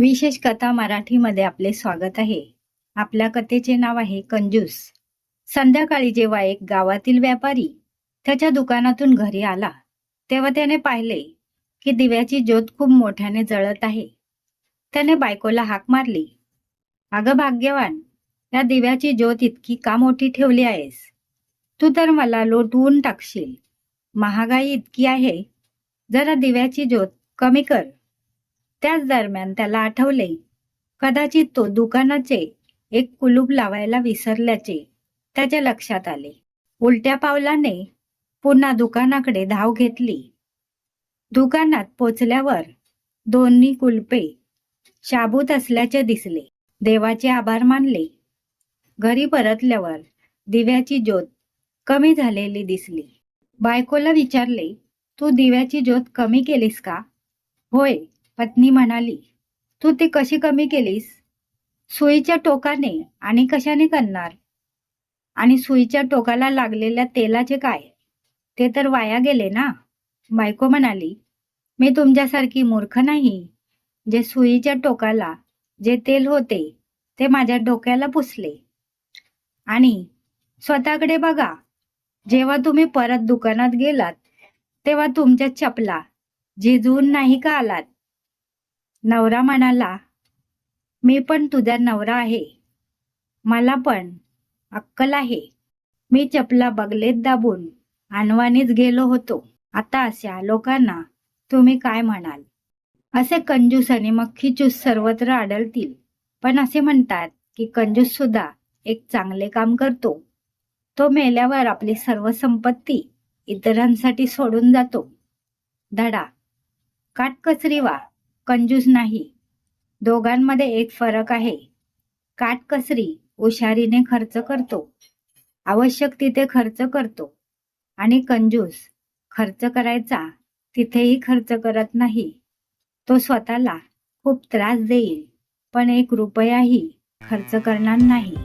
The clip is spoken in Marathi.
विशेष कथा मराठीमध्ये आपले स्वागत आहे. आपल्या कथेचे नाव आहे कंजूस. संध्याकाळी जेव्हा एक गावातील व्यापारी त्याच्या दुकानातून घरी आला तेव्हा त्याने पाहिले की दिव्याची ज्योत खूप मोठ्याने जळत आहे. त्याने बायकोला हाक मारली अगं भाग्यवान या दिव्याची ज्योत इतकी का मोठी ठेवली आहेस? तू तर मला लोटवून टाकशील. महागाई इतकी आहे. जरा दिव्याची ज्योत कमी कर. त्याच दरम्यान त्याला आठवले कदाचित तो दुकानाचे एक कुलूप लावायला विसरल्याचे त्याच्या लक्षात आले. उलट्या पावलाने पुन्हा दुकानाकडे धाव घेतली. दुकानात पोचल्यावर दोन्ही कुलपे शाबूत असल्याचे दिसले. देवाचे आभार मानले. घरी परतल्यावर दिव्याची ज्योत कमी झालेली दिसली. बायकोला विचारले तू दिव्याची ज्योत कमी केलीस का? होय पत्नी म्हणाली तू ती कशी कमी केलीस? सुईच्या टोकाने आणि कशाने करणार? आणि सुईच्या टोकाला लागलेल्या तेलाचे काय? ते तर वाया गेले ना. बायको म्हणाली मी तुमच्यासारखी मूर्ख नाही. जे सुईच्या टोकाला जे तेल होते ते माझ्या डोक्याला पुसले. आणि स्वतःकडे बघा जेव्हा तुम्ही परत दुकानात गेलात तेव्हा तुमच्या चपला झिजवून नाही का आलात? नवरा म्हणाला मी पण तुझा नवरा आहे. मला पण अक्कल आहे. मी चपला बगलेत दाबून आणवानीच गेलो होतो. आता अशा लोकांना तुम्ही काय म्हणाल? असे कंजूस आणि मक्खीचूस सर्वत्र आढळतील. पण असे म्हणतात की कंजूस सुद्धा एक चांगले काम करतो. तो मेल्यावर आपली सर्व संपत्ती इतरांसाठी सोडून जातो. धडा काटकसरी वा. कंजूस नाही. दोघांमध्ये एक फरक आहे. काटकसरी हुशारीने खर्च करतो. आवश्यक तिथे खर्च करतो. आणि कंजूस खर्च करायचा तिथेही खर्च करत नाही. तो स्वतःला खूप त्रास देईल पण एक रुपयाही खर्च करणार नाही.